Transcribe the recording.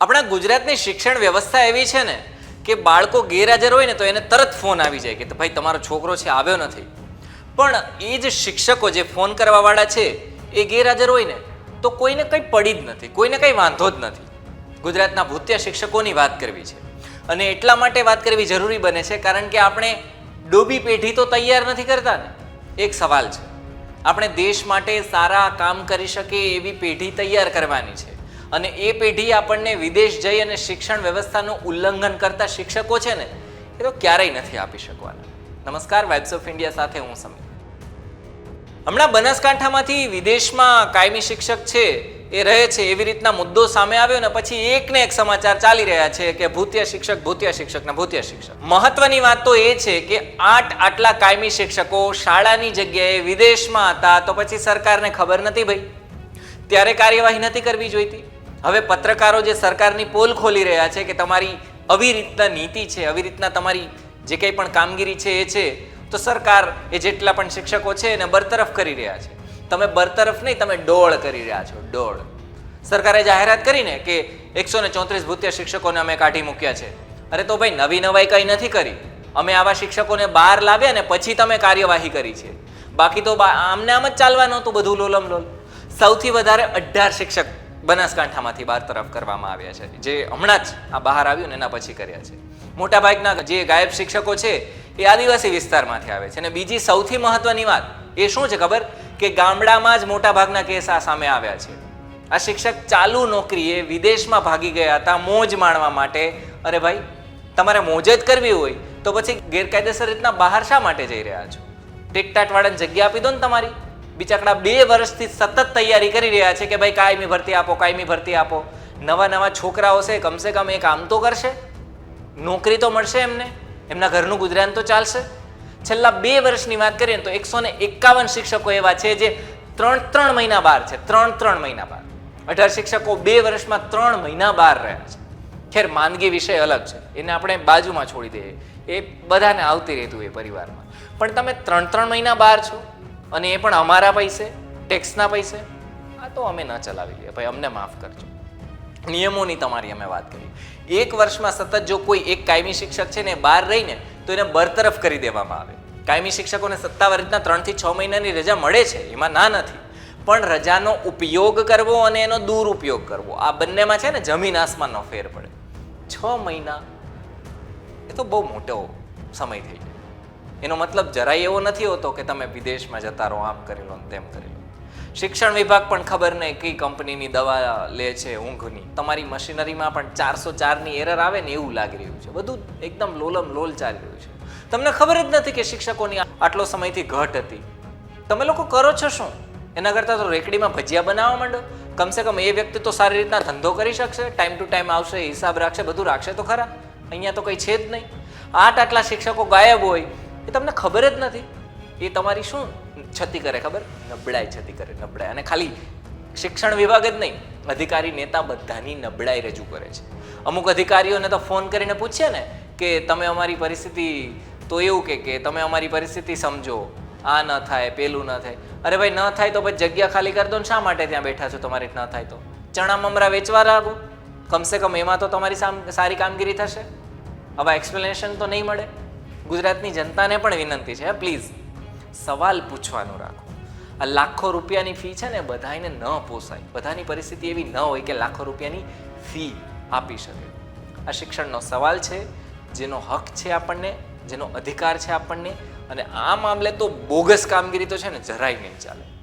આપણા ગુજરાતની શિક્ષણ વ્યવસ્થા એવી છે ને કે બાળકો ગેરહાજર હોય ને તો એને તરત ફોન આવી જાય કે ભાઈ તમારો છોકરો છે, આવ્યો નથી. પણ એ જ શિક્ષકો જે ફોન કરવાવાળા છે, એ ગેરહાજર હોય ને તો કોઈને કંઈ પડી જ નથી, કોઈને કંઈ વાંધો જ નથી. ગુજરાતના ભૂત્ય શિક્ષકોની વાત કરવી છે. અને એટલા માટે વાત કરવી જરૂરી બને છે કારણ કે આપણે ડોબી પેઢી તો તૈયાર નથી કરતા ને. એક સવાલ છે. આપણે દેશ માટે સારા કામ કરી શકે એવી પેઢી તૈયાર કરવાની છે. અને એ પેઢી આપણને વિદેશ જઈ અને શિક્ષણ વ્યવસ્થાનું ઉલ્લંઘન કરતા શિક્ષકો છે ને, એ તો ક્યારેય નથી આપી શકવાના. નમસ્કાર વાઇબ્સ ઓફ ઇન્ડિયા સાથે હું સમીર. હમણાં બનાસકાંઠામાંથી વિદેશમાં કાયમી શિક્ષક છે, એ રહે છે, એવી રીતના મુદ્દો સામે આવ્યો ને, પછી એક ને એક સમાચાર ચાલી રહ્યા છે કે ભૂતિયા શિક્ષક ભૂતિયા શિક્ષક ને ભૂતિયા શિક્ષક. મહત્વની વાત તો એ છે કે આઠ આટલા કાયમી શિક્ષકો શાળાની જગ્યાએ વિદેશમાં હતા, તો પછી સરકારને ખબર નથી ભાઈ. ત્યારે કાર્યવાહી નથી કરવી જોઈતી. હવે પત્રકારો જે સરકારની પોલ ખોલી રહ્યા છે કે તમારી આવી રીતના નીતિ છે, આવી રીતના તમારી જે કંઈ પણ કામગીરી છે એ છે, તો સરકાર એ જેટલા પણ શિક્ષકો છે એને બરતરફ કરી રહ્યા છે. તમે બરતરફ નહીં, તમે ડોળ કરી રહ્યા છો, ડોળ. સરકારે જાહેરાત કરીને કે એકસો ને ચોત્રીસ ભૂત્ય શિક્ષકોને અમે કાઢી મૂક્યા છે. અરે તો ભાઈ નવી નવાઈ કંઈ નથી કરી. અમે આવા શિક્ષકોને બહાર લાવ્યા ને પછી તમે કાર્યવાહી કરી છે. બાકી તો આમને આમ જ ચાલવાનું હતું બધું લોલમ લોલ. સૌથી વધારે અઢાર શિક્ષક બનાસકાંઠામાંથી બરતરફ કરવામાં આવ્યા છે. જે હમણાં જ આ બહાર આવ્યું ને એના પછી કર્યા છે. મોટાભાગના જે ગાયબ શિક્ષકો છે એ આદિવાસી વિસ્તારમાંથી આવે છે. અને બીજી સૌથી મહત્વની વાત એ શું છે ખબર? કે ગામડામાં જ મોટાભાગના કેસ આ સામે આવ્યા છે. આ શિક્ષક ચાલુ નોકરીએ વિદેશમાં ભાગી ગયા હતા મોજ માણવા માટે. અરે ભાઈ, તમારે મોજ જ કરવી હોય તો પછી ગેરકાયદેસર રીતના બહાર શા માટે જઈ રહ્યા છો? ટેકટાટવાળાને જગ્યા આપી દો ને તમારી. બિચાકડા બે વર્ષથી સતત તૈયારી કરી રહ્યા છે કે ભાઈ કાયમી ભરતી આપો, કાયમી ભરતી આપો. નવા નવા છોકરાઓ છે, કમસે કમ એ કામ તો કરશે. નોકરી તો મળશે એમને. એમના ઘરનું ગુજરાન તો ચાલશે. છેલ્લા બે વર્ષની વાત કરીએ તો એકસો ને એકાવન શિક્ષકો એવા છે જે ત્રણ ત્રણ મહિના બહાર છે. ત્રણ ત્રણ મહિના બહાર. અઢાર શિક્ષકો બે વર્ષમાં ત્રણ મહિના બહાર રહ્યા છે. ખેર, માંદગી વિષય અલગ છે. એને આપણે બાજુમાં છોડી દઈએ. એ બધાને આવતી રહેતું એ પરિવારમાં. પણ તમે ત્રણ ત્રણ મહિના બહાર છો. અને એ પણ અમારા પૈસે, ટેક્સના પૈસે. આ તો અમે ન ચલાવી લઈએ. ભાઈ, અમને માફ કરજો. નિયમોની તમારી અમે વાત કરી. એક વર્ષમાં સતત જો કોઈ એક કાયમી શિક્ષક છે ને બહાર રહીને, તો એને બરતરફ કરી દેવામાં આવે. કાયમી શિક્ષકોને સત્તાવાર રીતના ત્રણથી છ મહિનાની રજા મળે છે. એમાં ના નથી. પણ રજાનો ઉપયોગ કરવો અને એનો દુરુપયોગ કરવો, આ બંનેમાં છે ને જમીન આસમાનનો ફેર પડે. છ મહિના, એ તો બહુ મોટો સમય થઈ જાય. એનો મતલબ જરાય એવો નથી હોતો કે તમે વિદેશમાં જતા રહો, આમ કરી લો તેમ કરી લો. શિક્ષણ વિભાગ પણ ખબર નહીં કઈ કંપનીની દવા લે છે ઊંઘની. તમારી મશીનરીમાં પણ ચારસો ચારની એરર આવે ને એવું લાગી રહ્યું છે. બધું એકદમ લોલમ લોલ ચાલી રહ્યું છે. તમને ખબર જ નથી કે શિક્ષકોની આટલો સમયથી ઘટ હતી. તમે લોકો કરો છો શું? એના કરતાં તો રેકડીમાં ભજીયા બનાવવા માંડો? કમસે કમ એ વ્યક્તિ તો સારી રીતના ધંધો કરી શકશે, ટાઈમ ટુ ટાઈમ આવશે, હિસાબ રાખશે, બધું રાખશે તો ખરા. અહીંયા તો કંઈ છે જ નહીં. આઠ આટલા શિક્ષકો ગાયબ હોય એ તમને ખબર જ નથી. એ તમારી શું છતી કરે ખબર? નબળાઈ છતી કરે, નબળાઈ. અને ખાલી શિક્ષણ વિભાગ જ નહીં, અધિકારી નેતા બધાની નબળાઈ રજૂ કરે છે. અમુક અધિકારીઓને તો ફોન કરીને પૂછીએ ને કે તમે અમારી પરિસ્થિતિ, તો એવું કે કે તમે અમારી પરિસ્થિતિ સમજો. આ ન થાય, પેલું ન થાય. અરે ભાઈ, ન થાય તો પછી જગ્યા ખાલી કરી દો ને શા માટે ત્યાં બેઠા છો તમારે? ન થાય તો. ચણા મમરા વેચવા લાગો. કમસે કમ એમાં તો તમારી સારી કામગીરી થશે. આવા એક્સપ્લેનેશન તો નહીં મળે. ગુજરાતની જનતાને પણ વિનંતી છે, પ્લીઝ સવાલ પૂછવાનું રાખો. આ લાખો રૂપિયાની ફી છે ને બધાને ન પોસાય. બધાની પરિસ્થિતિ એવી ન હોય કે લાખો રૂપિયાની ફી આપી શકે. આ શિક્ષણનો સવાલ છે, જેનો હક છે આપણને, જેનો અધિકાર છે આપણને, અને આ મામલે તો બોગસ કામગીરી તો છે ને, જરાય નહીં ચાલે.